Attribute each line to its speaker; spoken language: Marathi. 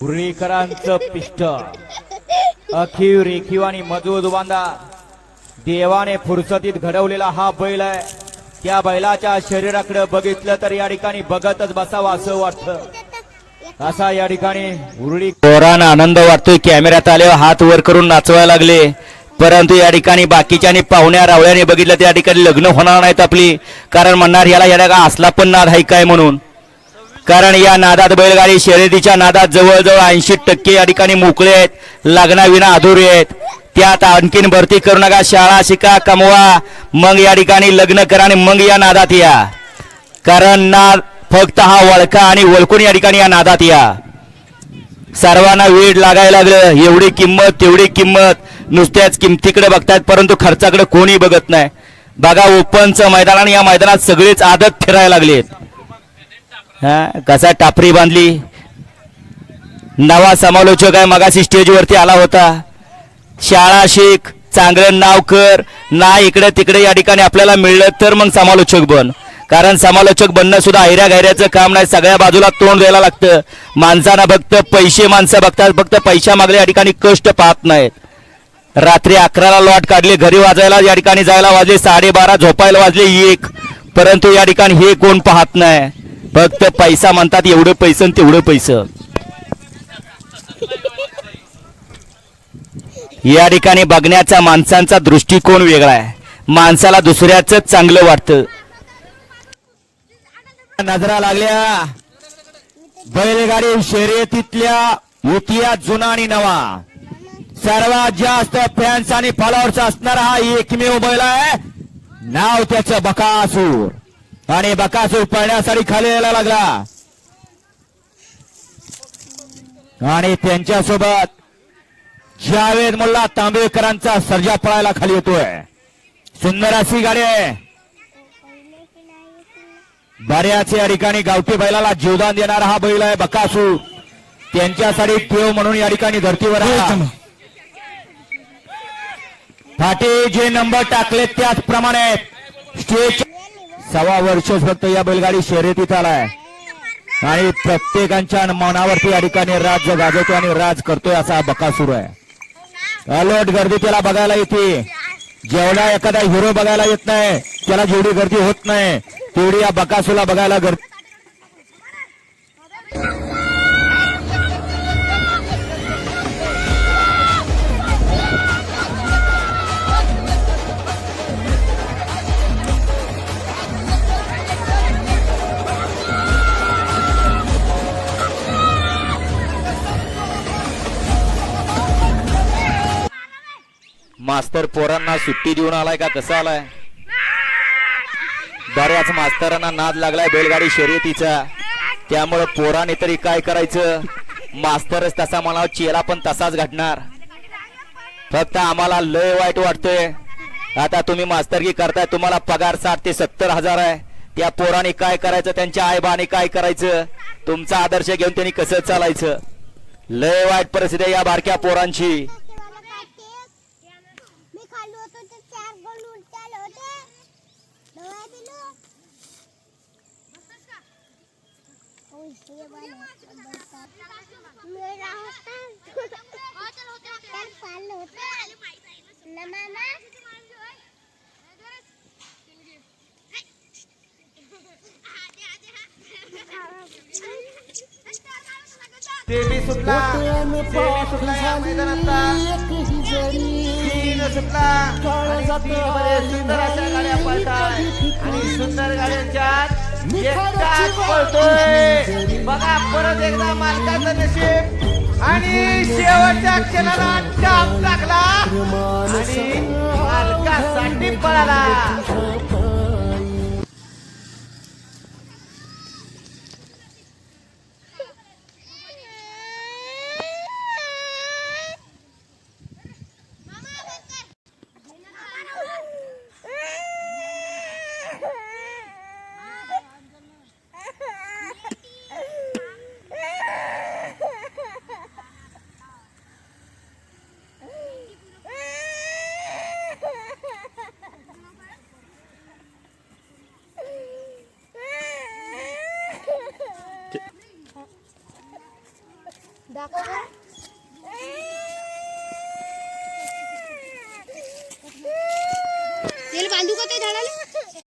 Speaker 1: पुरणेकरांचं पिष्ट. अखीव रेखीव आणि मजबूत बांधा. देवाने फुरसतीत घडवलेला हा बैल आहे. त्या बैलाच्या शरीराकडे बघितलं तर या ठिकाणी बघतच बसावं असं वाटतं. असा या ठिकाणी उरळी
Speaker 2: पोरांना आनंद वाटतोय. कॅमेऱ्यात आल्यावर हात वर करून नाचवायला लागले. परंतु या ठिकाणी बाकीच्यानी पाहुण्या रावळ्याने बघितलं त्या ठिकाणी लग्न होणार नाहीत आपली. कारण म्हणणार याला या का असला पण नाद आहे काय म्हणून? कारण या नादात बैलगाडी शर्यतीच्या नादात जवळजवळ ऐंशी टक्के या ठिकाणी मोकळे आहेत लग्नाविना अधुरे आहेत. त्यात आणखीन भरती करू नका शाळा शिका कमवा. मग या ठिकाणी लग्न करा आणि मग या नादात या. कारण नाद फक्त हा वळखा आणि वळखून या ठिकाणी या नादात या. सर्वांना वेळ लागायला लागलं. एवढी किंमत तेवढी किंमत. नुसत्याच किमतीकडे बघतायत परंतु खर्चाकडे कोणी बघत नाही. बघा ओपनचं मैदान आणि या मैदानात सगळेच आदत फिरायला लागलेत. हा कसा टापरी बांधली? नवा समालोचक आहे मगाशी स्टेजवरती आला होता. शाळा शिक चांगलं नाव कर ना इकडे तिकडे या ठिकाणी आपल्याला मिळलं तर मग समालोचक बन. कारण समालोचक बनणं सुद्धा ऐऱ्या गैऱ्याचं काम नाही सगळ्या बाजूला तोंड द्यायला लागतं. माणसांना फक्त पैसे माणसं बघतात फक्त पैशा मागले या ठिकाणी कष्ट पाहत नाहीत. रात्री अकराला लॉट काढले घरी वाजायला या ठिकाणी जायला वाजले साडेबारा झोपायला वाजले एक. परंतु या ठिकाणी हे कोण पाहत नाही. फक्त पैसा म्हणतात एवढं पैसे तेवढं पैसे. या ठिकाणी बघण्याचा माणसांचा दृष्टिकोन वेगळा आहे. माणसाला दुसऱ्याच चांगलं वाटतं.
Speaker 1: नजरा लागल्या. बैलगाडी शर्यतीतल्या इतिहास जुना आणि नवा. सर्वात जास्त फॅन्स आणि फॉलोअर्स असणारा हा एकमेव बैल आहे. नाव त्याचं बकासूर. आणि बकासूर पळण्यासाठी खाली यायला लागला. आणि त्यांच्यासोबत जावेद मुल्ला तांबेकरांचा सर्जा पळायला खाली येतोय. सुंदर अशी गाडी आहे. बऱ्याच या ठिकाणी गावठी बैलाला जीवदान देणारा हा बैल आहे बकासूर. त्यांच्यासाठी देव म्हणून या ठिकाणी धर्तीवर फाटे जे नंबर टाकले त्याचप्रमाणे स्टेज सव्वा वर्ष फक्त या बैलगाडी शर्यतीत आलाय. आणि प्रत्येकांच्या मनावरती या ठिकाणी राज्य गाजवतो आणि राज करतोय असा बका बकासूर आहे. अलर्ट गर्दी त्याला बघायला येते. जेवढा एखादा हिरो बघायला येत नाही त्याला जेवढी गर्दी होत नाही तेवढी या बकासूला बघायला गर्दी
Speaker 2: मास्तर पोरांना सुट्टी देऊन आलाय का? कसा आलाय? बऱ्याच मास्तरांना नाद लागलाय बैलगाडी शर्यतीचा. त्यामुळं पोराने तरी काय करायचं? मास्तरच तसा मला चेहरा पण तसाच घडणार फक्त आम्हाला लय वाईट वाटतंय. आता तुम्ही मास्तरकी करताय तुम्हाला पगार साठ ते सत्तर हजार आहे. त्या पोराने काय करायचं? त्यांच्या आईबाने काय करायचं? तुमचा आदर्श घेऊन त्यांनी कसं चालायचं? लय वाईट परिस्थिती आहे या बारक्या पोरांची
Speaker 3: मी खाल्लो होतो तर चार गोल उलटे आले होते दवा दिलो ओय, मामा
Speaker 1: सुटला. सुटला या तीन सुटला. आणि सुंदर अशा गाड्या पळतात आणि सुंदर पळतोय बघा परत एकदा मालकाचं नशीब. आणि शेवटच्या क्षणाला टाप टाकला आणि मालकासाठी पळाला.
Speaker 3: दाखव बरं. तेल बांधू का ते झाडाला